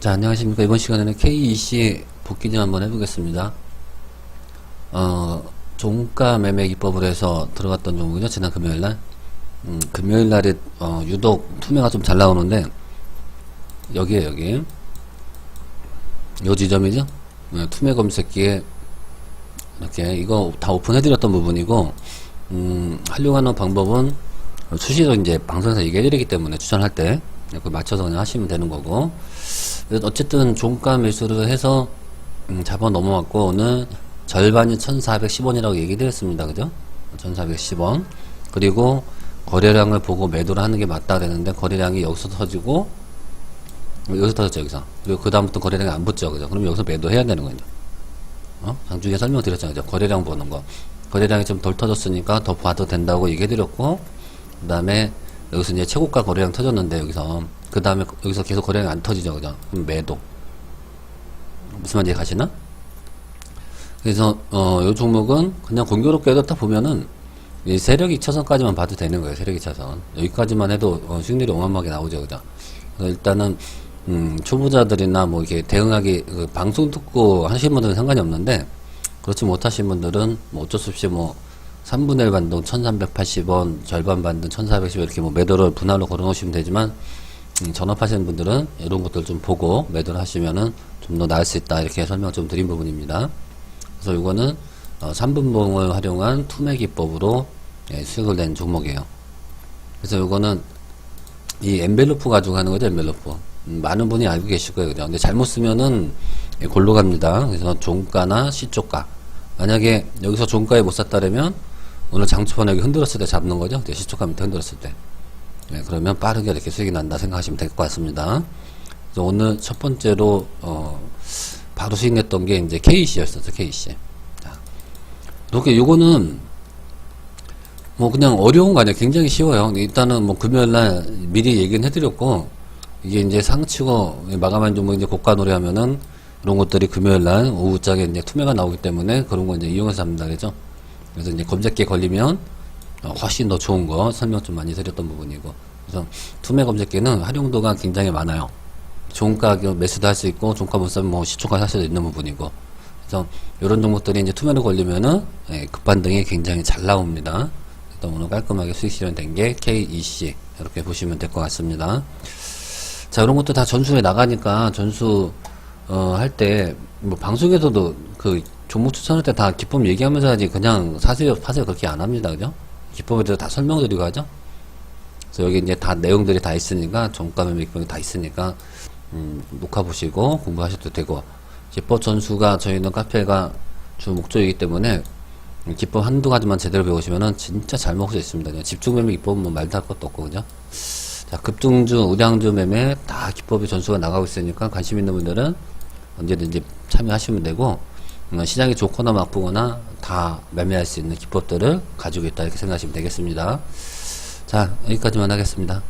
자, 안녕하십니까. 이번 시간에는 KEC 복귀 좀 한번 해보겠습니다. 어, 종가 매매 기법으로 해서 들어갔던 종목이죠. 지난 금요일 날. 음, 금요일 날에, 어, 유독 투매가 좀 잘 나오는데, 여기에 여기. 요 지점이죠. 네, 투매 검색기에, 이렇게, 이거 다 오픈해드렸던 부분이고, 음, 하려고 하는 방법은, 수시로 이제 방송에서 얘기해드리기 때문에 추천할 때, 그 맞춰서 그냥 하시면 되는 거고, 어쨌든 종가 매수를 해서 음, 잡아 넘어왔고 오늘 절반이 1410원이라고 얘기드렸습니다. 그죠? 1410원. 그리고 거래량을 보고 매도를 하는 게 맞다 되는데 거래량이 여기서 터지고 여기서 터졌죠 여기서 그리고 그 다음부터 거래량이 안 붙죠 그죠 그럼 여기서 매도해야 되는 거죠 어? 장중에 설명드렸잖아요 그죠? 거래량 보는 거 거래량이 좀 덜 터졌으니까 더 봐도 된다고 얘기해드렸고 그 다음에 여기서 이제 최고가 거래량 터졌는데 여기서 그 다음에 여기서 계속 거래량이 안 터지죠 그죠 매도 무슨 말인지 가시나? 그래서 어, 요 종목은 그냥 공교롭게도 딱 보면은 이 세력 2차선까지만 봐도 되는 거예요. 세력 2차선. 여기까지만 해도 어, 수익률이 어마어마하게 나오죠. 그죠? 그래서 일단은 음, 초보자들이나 뭐 이렇게 대응하기 그 방송 듣고 하시는 분들은 상관이 없는데 그렇지 못하신 분들은 뭐 어쩔 수 없이 뭐 3분의 1 반동 1380원 절반 반등 1410원 이렇게 뭐 매도를 분할로 걸어 놓으시면 되지만 음, 전업하시는 분들은 이런 것들 좀 보고 매도를 하시면은 좀 더 나을 수 있다 이렇게 설명 좀 드린 부분입니다. 그래서 이거는 어, 3분봉을 활용한 투매 기법으로 예, 수익을 낸 종목이에요. 그래서 이거는 이 엔벨로프 가지고 하는 거죠, 엔벨로프. 음, 많은 분이 알고 계실 거예요, 그죠? 근데 잘못 쓰면은 예, 골로 갑니다. 그래서 종가나 시초가. 만약에 여기서 종가에 못 샀다면 오늘 장초반 여기 흔들었을 때 잡는 거죠. 시초가 밑에 흔들었을 때. 네, 그러면 빠르게 이렇게 수익이 난다 생각하시면 될 것 같습니다. 그래서 오늘 첫 번째로 어, 바로 수익 냈던 게 이제 KC였었죠, KC. 자, 이렇게 요거는 뭐 그냥 어려운 거 아니에요. 굉장히 쉬워요. 일단은 뭐 금요일 날 미리 얘기는 해드렸고 이게 이제 상치고 마감한 종목 이제 고가 노래하면은 이런 것들이 금요일 날 오후장에 이제 투매가 나오기 때문에 그런 거 이제 이용해서 잡는다 그죠. 그래서 이제 검색기에 걸리면 어, 훨씬 더 좋은 거 설명 좀 많이 드렸던 부분이고 그래서 투매 검색기는 활용도가 굉장히 많아요. 종가 매수도 할 수 있고 종가 못 사면 뭐 시초가 할 수도 있는 부분이고 그래서 이런 종목들이 이제 투매로 걸리면은 예, 급반등이 굉장히 잘 나옵니다. 일단 오늘 깔끔하게 수익 실현된 게 KEC 이렇게 보시면 될 것 같습니다. 자 이런 것도 다 전수에 나가니까 전수 어, 할 때 뭐 방송에서도 그 종목 추천할 때 다 기법 얘기하면서 하지 그냥 사세요 파세요 그렇게 안 합니다 그죠? 기법에 대해서 다 설명드리고 하죠. 그래서 여기 이제 다 내용들이 다 있으니까 종가 매매 기법이 다 있으니까 음, 녹화 보시고 공부하셔도 되고 기법 전수가 저희는 카페가 주 목적이기 때문에 기법 한두 가지만 제대로 배우시면은 진짜 잘 먹을 수 있습니다. 집중 매매 기법은 뭐 말도 할 것도 없고 그죠? 자 급등주, 우량주 매매 다 기법의 전수가 나가고 있으니까 관심 있는 분들은 언제든지 참여하시면 되고 음, 시장이 좋거나 나쁘거나 다 매매할 수 있는 기법들을 가지고 있다 이렇게 생각하시면 되겠습니다. 자 여기까지만 하겠습니다.